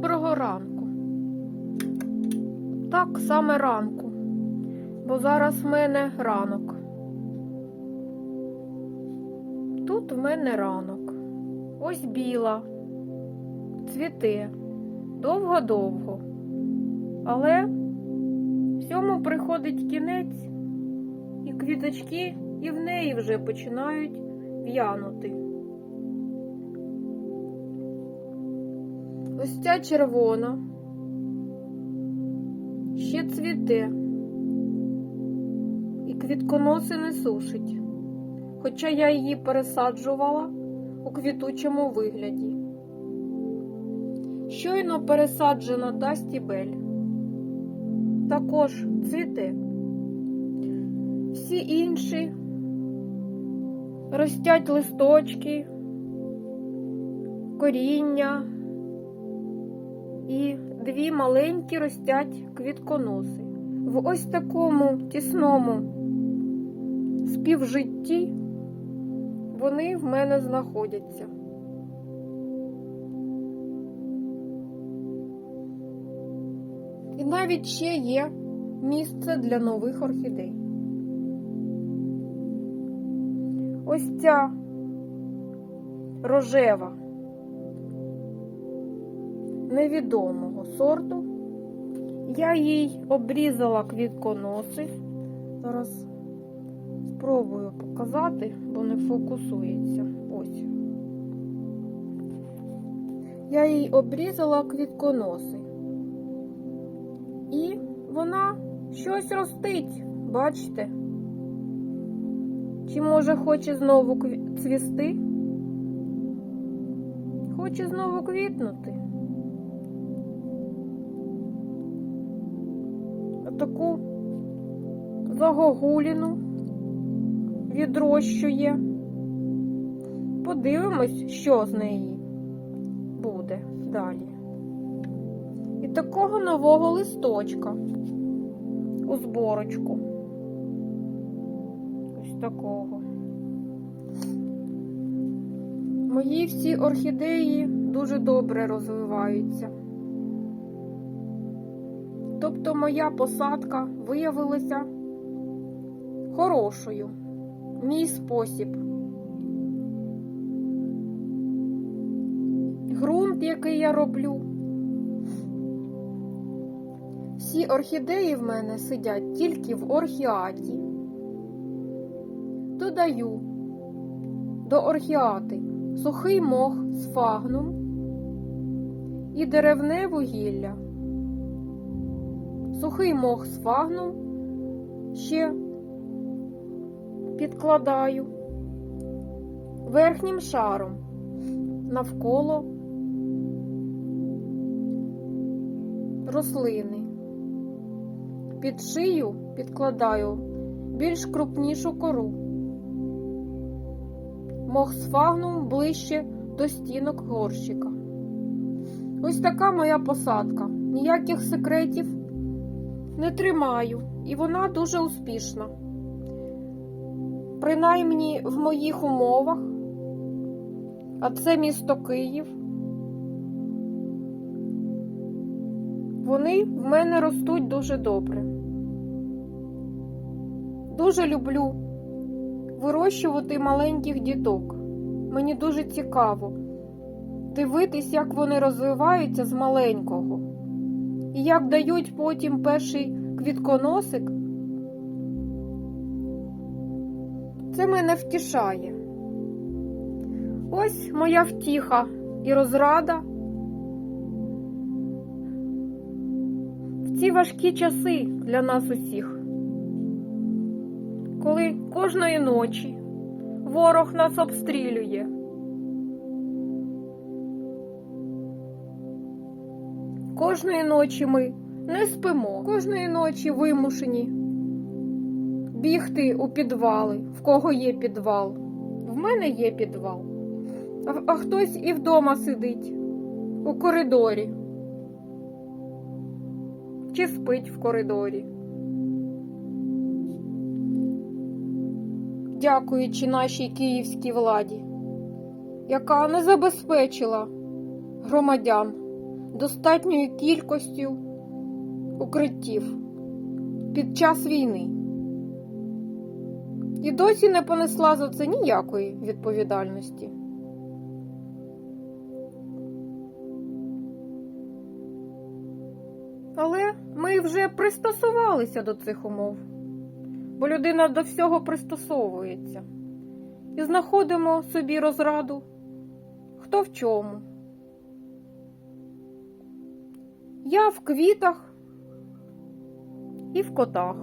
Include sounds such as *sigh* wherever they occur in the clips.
доброго ранку. Так, саме ранку, бо зараз в мене ранок. Тут в мене ранок. Ось біла, цвіте, довго-довго. Але всьому приходить кінець, і квіточки і в неї вже починають в'янути. Ось ця червона. Ще цвіте, і квітконоси не сушить, хоча я її пересаджувала у квітучому вигляді. Щойно пересаджена Дастібель також цвіте. Всі інші ростять листочки, коріння. і дві маленькі ростять квітконоси. В ось такому тісному співжитті вони в мене знаходяться. І навіть ще є місце для нових орхідей. Ось ця рожева невідомого сорту. Я їй обрізала квітконоси. Зараз спробую показати, бо не фокусується. Ось. Я їй обрізала квітконоси. І вона щось ростить, бачите? Чи може хоче знову цвісти? Хоче знову квітнути. Таку загогуліну відрощує. Подивимось, що з неї буде далі. І такого нового листочка у зборочку. Ось такого. Мої всі орхідеї дуже добре розвиваються. Тобто моя посадка виявилася хорошою. Мій спосіб. Грунт, який я роблю. Всі орхідеї в мене сидять тільки в орхіаті. Додаю до орхіати сухий мох з фагнум і деревне вугілля. Сухий мох з фагнум ще підкладаю верхнім шаром навколо рослини. Під шию підкладаю більш крупнішу кору. Мох з ближче до стінок горщика. Ось така моя посадка. Ніяких секретів не тримаю, і вона дуже успішна. Принаймні в моїх умовах, а це місто Київ. Вони в мене ростуть дуже добре. Дуже люблю вирощувати маленьких діток. Мені дуже цікаво дивитись, як вони розвиваються з маленького. І як дають потім перший квітконосик. Це мене втішає. Ось моя втіха і розрада. В ці важкі часи для нас усіх, коли кожної ночі ворог нас обстрілює. Кожної ночі ми не спимо, кожної ночі вимушені бігти у підвали, в кого є підвал. В мене є підвал, а, хтось і вдома сидить у коридорі. Чи спить в коридорі. Дякуючи нашій київській владі, яка не забезпечила громадян достатньою кількістю укриттів під час війни. І досі не понесла за це ніякої відповідальності. Але ми вже пристосувалися до цих умов, бо людина до всього пристосовується і знаходимо собі розраду, хто в чому. Я в квітах і в котах,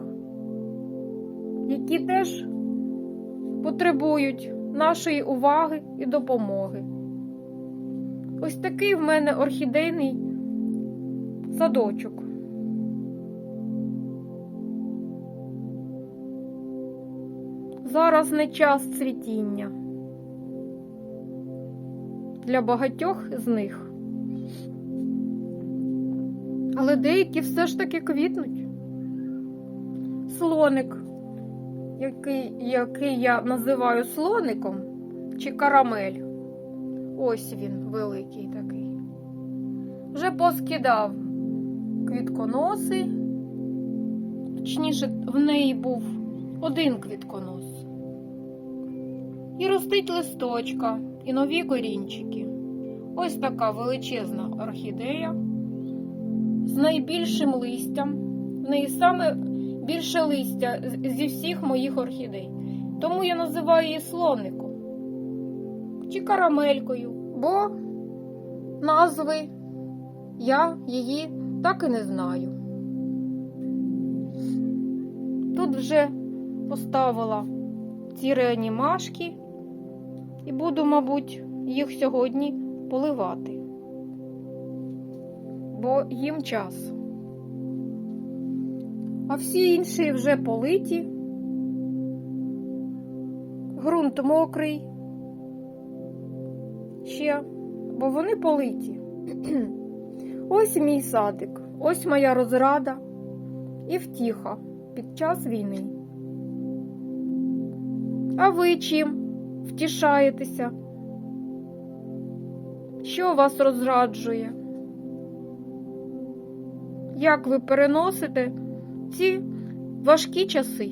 які теж потребують нашої уваги і допомоги. Ось такий в мене орхідейний садочок. Зараз не час цвітіння для багатьох з них. Але деякі все ж таки квітнуть. Слоник, який, який я називаю слоником, чи карамель. Ось він великий такий. Вже поскидав квітконоси, точніше, в неї був один квітконос. І ростить листочка, і нові корінчики. Ось така величезна орхідея з найбільшим листям. В неї саме більше листя зі всіх моїх орхідей. Тому я називаю її слоником чи карамелькою, бо назви я її так і не знаю. Тут вже поставила ці реанімашки і буду, мабуть, їх сьогодні поливати, бо їм час. А всі інші вже политі. Грунт мокрий. Ще, бо вони политі. *clears throat* Ось мій садик, ось моя розрада і втіха під час війни. А ви чим втішаєтеся? Що вас розраджує? Як ви переносите ці важкі часи?